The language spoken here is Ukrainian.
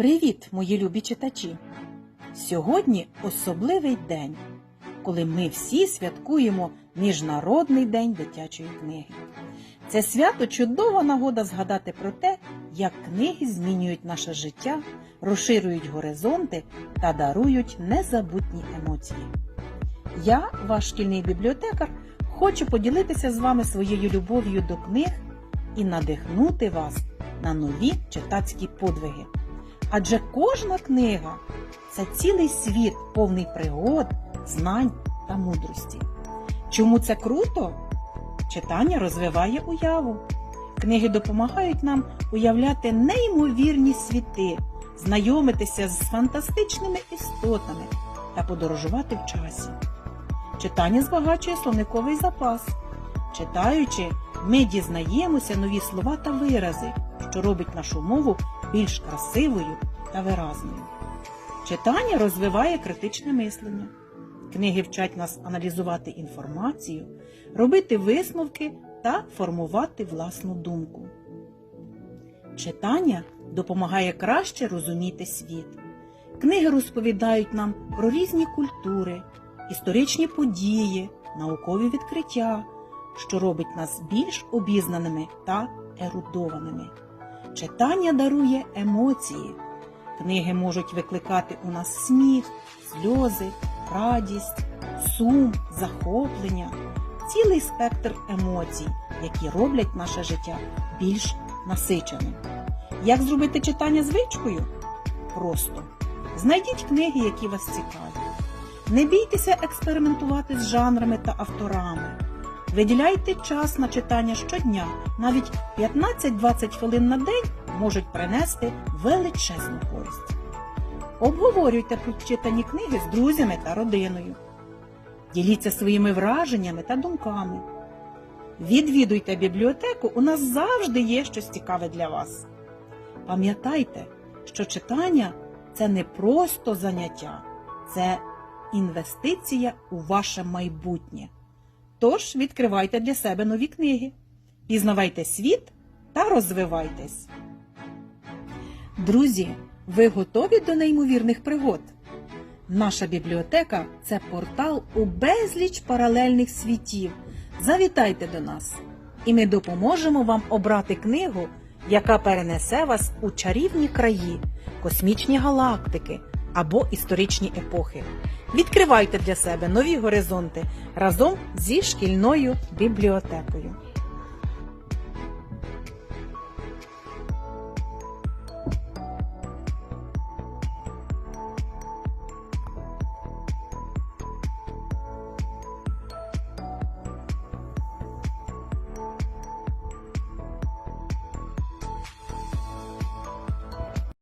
Привіт, мої любі читачі! Сьогодні особливий день, коли ми всі святкуємо Міжнародний день дитячої книги. Це свято чудова нагода згадати про те, як книги змінюють наше життя, розширюють горизонти та дарують незабутні емоції. Я, ваш шкільний бібліотекар, хочу поділитися з вами своєю любов'ю до книг і надихнути вас на нові читацькі подвиги. Адже кожна книга це цілий світ, повний пригод, знань та мудрості. Чому це круто? Читання розвиває уяву. Книги допомагають нам уявляти неймовірні світи, знайомитися з фантастичними істотами та подорожувати в часі. Читання збагачує словниковий запас. Читаючи, ми дізнаємося нові слова та вирази, що робить нашу мову більш красивою та виразною. Читання розвиває критичне мислення. Книги вчать нас аналізувати інформацію, робити висновки та формувати власну думку. Читання допомагає краще розуміти світ. Книги розповідають нам про різні культури, історичні події, наукові відкриття, що робить нас більш обізнаними та ерудованими. Читання дарує емоції. Книги можуть викликати у нас сміх, сльози, радість, сум, захоплення, цілий спектр емоцій, які роблять наше життя більш насиченим. Як зробити читання звичкою? Просто знайдіть книги, які вас цікавлять. Не бійтеся експериментувати з жанрами та авторами. Виділяйте час на читання щодня, навіть 15-20 хвилин на день можуть принести величезну користь. Обговорюйте прочитані книги з друзями та родиною. Діліться своїми враженнями та думками. Відвідуйте бібліотеку, у нас завжди є щось цікаве для вас. Пам'ятайте, що читання це не просто заняття, це інвестиція у ваше майбутнє. Тож відкривайте для себе нові книги, пізнавайте світ та розвивайтесь. Друзі, ви готові до неймовірних пригод? Наша бібліотека це портал у безліч паралельних світів. Завітайте до нас, і ми допоможемо вам обрати книгу, яка перенесе вас у чарівні краї, космічні галактики або історичні епохи. Відкривайте для себе нові горизонти разом зі шкільною бібліотекою.